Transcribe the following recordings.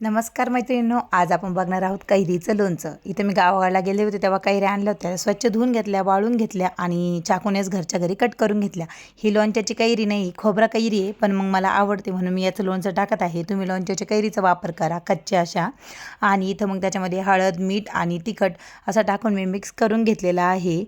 नमस्कार मैत्रिणींनो आज आपण बघणार आहोत कैरीचं लोणचं. इथं मी गावाला गेले होते तेव्हा कैऱ्या आणल्या होत्या. स्वच्छ धुवून घेतल्या वाळून घेतल्या आणि चाकूनेच घरच्या घरी कट करून घेतल्या. ही लोणच्याची कैरी नाही खोबरा कैरी आहे पण मग मला आवडते म्हणून मी याचं लोणचं टाकत आहे. तुम्ही लोणच्याच्या कैरीचा वापर करा कच्च्या अशा. आणि इथं मग त्याच्यामध्ये हळद मीठ आणि तिखट असं टाकून मी मिक्स करून घेतलेलं आहे.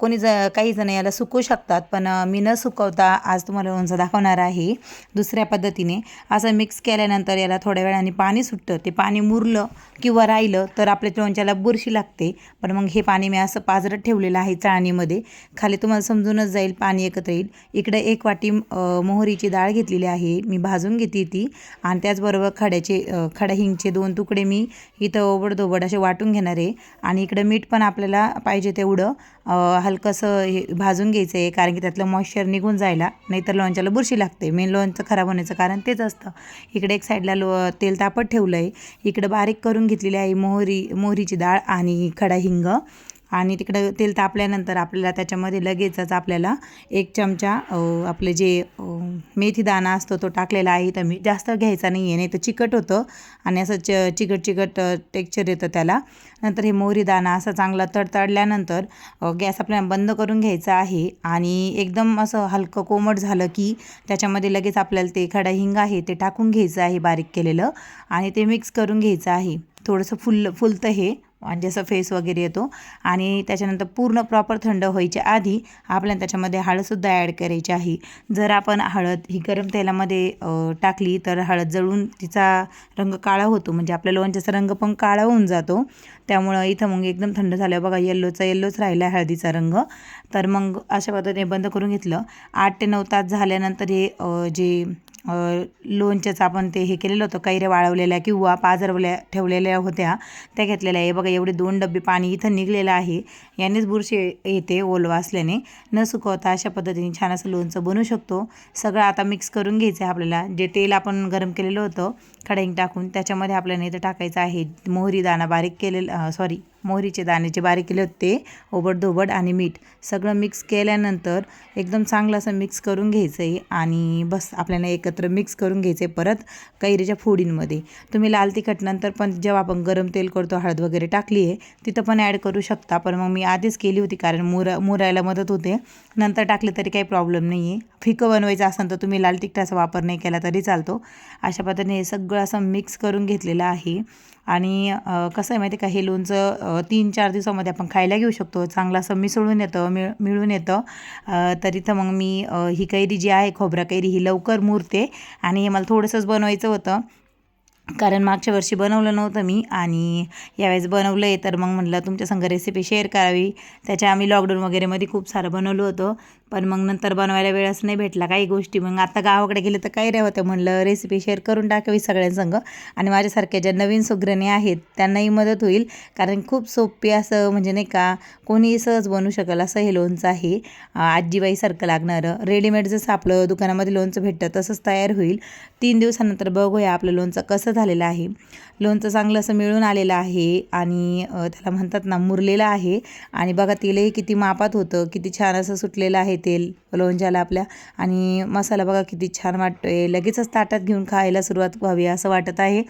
कोणी ज काही जण याला सुकवू शकतात पण मी न सुकवता आज तुम्हाला लोणचं दाखवणार आहे दुसऱ्या पद्धतीने. असं मिक्स केल्यानंतर याला थोड्या वेळाने पाणी सुटतं ते पाणी मुरलं किंवा राहिलं तर आपल्या लोणच्याला बुरशी लागते. पण मग हे पाणी मी असं पाजरत ठेवलेलं आहे चाळणीमध्ये. खाली तुम्हाला समजूनच जाईल पाणी एकत्र येईल. इकडे एक वाटी मोहरीची डाळ घेतलेली आहे. मी भाजून घेते ती आणि त्याचबरोबर खड्याचे खड्या खडा हिंगचे दोन तुकडे मी इथं ओबडधोबड असे वाटून घेणार आहे. आणि इकडं मीठ पण आपल्याला पाहिजे तेवढं हलकंसं हे भाजून घ्यायचं आहे कारण की त्यातलं मॉइश्चर निघून जायला नाहीतर लोणच्याला बुरशी लागते. मेन लोणचं खराब होण्याचं कारण तेच असतं. इकडे एक साईडला लो तेल तापत ठेवलं आहे इकडं बारीक करून घेतलेली आहे मोहरी मोहरीची डाळ आणि खडा हिंग. आणि तिकडं तेल तापल्यानंतर आपल्याला त्याच्यामध्ये लगेचच आपल्याला एक चमचा आपलं जे अ, मेथी दाणा असतो तो टाकलेला आहे तर मी जास्त घ्यायचा नाही आहे नाही तर चिकट होतं आणि असं च चिकट चिकट टेक्स्चर येतं त्याला. नंतर हे मोहरी दाणा असा चांगला तडतडल्यानंतर गॅस आपल्याला बंद करून घ्यायचा आहे आणि एकदम असं हलकं कोमट झालं की त्याच्यामध्ये लगेच आपल्याला ते खडा हिंग आहे ते टाकून घ्यायचं आहे बारीक केलेलं आणि ते मिक्स करून घ्यायचं आहे. थोडंसं फुल फुलतं हे. म्हणजे आणि जसं फेस वगैरे येतो. आणि त्याच्यानंतर पूर्ण प्रॉपर थंड व्हायच्या आधी आपल्याला त्याच्यामध्ये हळदसुद्धा ॲड करायची आहे. जर आपण हळद ही गरम तेलामध्ये टाकली तर हळद जळून तिचा रंग काळा होतो. म्हणजे आपल्या लोणच्याचा रंग पण काळा होऊन जातो. त्यामुळं इथं मग एकदम थंड झालं बघा येल्लोचा येल्लोच राहिला आहे हळदीचा रंग. तर मग अशा पद्धतीने बंद करून घेतलं. आठ ते नऊ तास झाल्यानंतर हे जे लोणच्याचं आपण ते हे केलेलं होतं कैऱ्या वाळवलेल्या किंवा पाजरवल्या ठेवलेल्या होत्या त्या घेतलेल्या आहे. बघा एवढे दोन डबे पाणी इथं निघलेलं आहे. यानेच बुरशी येते ओलवा असल्याने. न सुकवता अशा पद्धतीने छान असं लोणचं बनवू शकतो. सगळं आता मिक्स करून घ्यायचं आहे आपल्याला. जे तेल आपण गरम केलेलं होतं कढईत टाकून त्याच्यामध्ये आपल्याला इथं टाकायचं आहे. मोहरी दाणा बारीक केलेलं सॉरी मोहरीचे दाणे जे बारीक केले होते ते ओबडधोबड आणि मीठ. सगळं मिक्स केल्यानंतर एकदम चांगलं असं मिक्स करून घ्यायचं आहे आणि बस आपल्याला एकत्र मिक्स करून घ्यायचं आहे परत कैरीच्या फोडींमध्ये. तुम्ही लाल तिखट नंतर पण जेव्हा आपण गरम तेल करतो हळद वगैरे टाकली आहे तिथं पण ॲड करू शकता. पण मग मी आधीच केली होती कारण मुरा मुरायला मदत होते. नंतर टाकले तरी काही प्रॉब्लेम नाही आहे फिकं बनवायचं असेल तर तुम्ही लाल तिखटाचा वापर नाही केला तरी चालतो. अशा पद्धतीने हे सगळं असं मिक्स करून घेतलेलं आहे. आणि कसं आहे माहिती आहे का हे लोणचं तीन चार दिवसामध्ये आपण खायला घेऊ शकतो. चांगलं असं मिसळून येतं मिळ मिळून येतं. तर इथं मग मी ही कैरी जी आहे खोबरा कैरी ही लवकर मुरते. आणि हे मला थोडंसंच बनवायचं होतं. कारण मागच्या वर्षी बनवलं नव्हतं मी आणि यावेळेस बनवलं आहे तर मग म्हटलं तुमच्या संग रेसिपी शेअर करावी. त्याच्या आम्ही लॉकडाऊन वगैरेमध्ये खूप सारं बनवलं होतं. पण मग नंतर बनवायला वेळच नाही भेटला काही गोष्टी. मग आता गावाकडे गेले तर काही रे होतं म्हणलं रेसिपी शेअर करून टाकावी सगळ्यांसंग. आणि माझ्यासारख्या ज्या नवीन सुग्रणी आहेत त्यांनाही मदत होईल. कारण खूप सोपी असं म्हणजे नाही का कोणीही सहज बनवू शकेल असं हे लोणचं आहे. आजीबाईसारखं लागणारं. रेडीमेड जसं आपलं दुकानामध्ये लोणचं भेटतं तसंच तयार होईल. तीन दिवसानंतर बघूया आपलं लोणचं कसं झालेलं आहे. लोणचं चांगलं असं मिळून आलेलं आहे आणि त्याला म्हणतात ना मुरलेलं आहे. आणि बघा तेलही किती मापात होतं किती छान असं सुटलेलं आहे तेल लोणच्याला आपल्या. आणि मसाला बघा किती छान वाटतोय. लगेचच ताटात घेऊन खायला सुरुवात व्हावी असं वाटत आहे.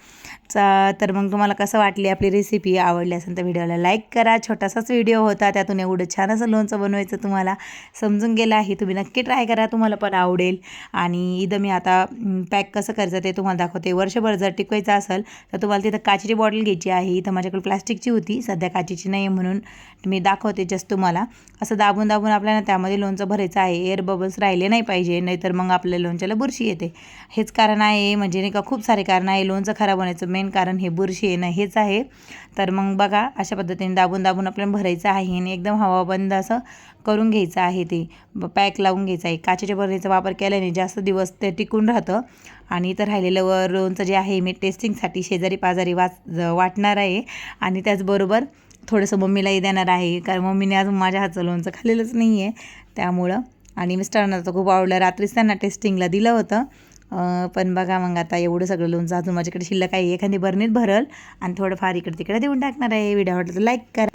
चा तर मग तुम्हाला कसं वाटली आपली रेसिपी आवडली असेल तर व्हिडिओला लाईक करा. छोटासाच व्हिडिओ होता त्यातून एवढं छान असं लोणचं बनवायचं तुम्हाला समजून गेलं आहे. तुम्ही नक्की ट्राय करा तुम्हाला पण आवडेल. आणि इथं मी आता पॅक कसं करायचं ते तुम्हाला दाखवते. वर्षभर जर टिकून टिकवायचं असेल तर तुम्हाला तिथं काचेची बॉटल घ्यायची आहे. इथं माझ्याकडे प्लास्टिकची होती सध्या काचेची नाही आहे म्हणून मी दाखवते जस्ट तुम्हाला. असं दाबून दाबून आपल्याला त्यामध्ये लोणचं भरायचं आहे. एअर बबल्स राहिले नाही पाहिजे नाहीतर मग आपल्या लोणच्याला बुरशी येते. हेच कारण आहे म्हणजे नाही का खूप सारे कारण आहे. लोणचं खराब होण्याचं मेन कारण हे बुरशी येणं हेच आहे. तर मग बघा अशा पद्धतीने दाबून दाबून आपल्याला भरायचं आहे. आणि एकदम हवाबंद असं करून घ्यायचं आहे ते. पॅक लावून घ्यायचं आहे. काचेच्या बरणीचा वापर केल्याने जास्त दिवस ते टिकून राहतं. आणि इथं राहिलेलं व लोणचं जे आहे मी टेस्टिंगसाठी शेजारी पाजारी वाच वाटणार आहे. आणि त्याचबरोबर थोडंसं मम्मीलाही देणार आहे. कारण मम्मीने अजून माझ्या हातचं लोणचं खाल्लेलंच नाही आहे त्यामुळं. आणि मिस्टरांना तर खूप आवडलं. रात्रीच त्यांना टेस्टिंगला दिलं होतं. पण बघा मग आता एवढं सगळं लोणचं अजून माझ्याकडे शिल्लक आहे. एखादी बरणीत भरल आणि थोडंफार इकडे तिकडे देऊन टाकणार आहे. व्हिडिओ आवडलं तर लाईक करा.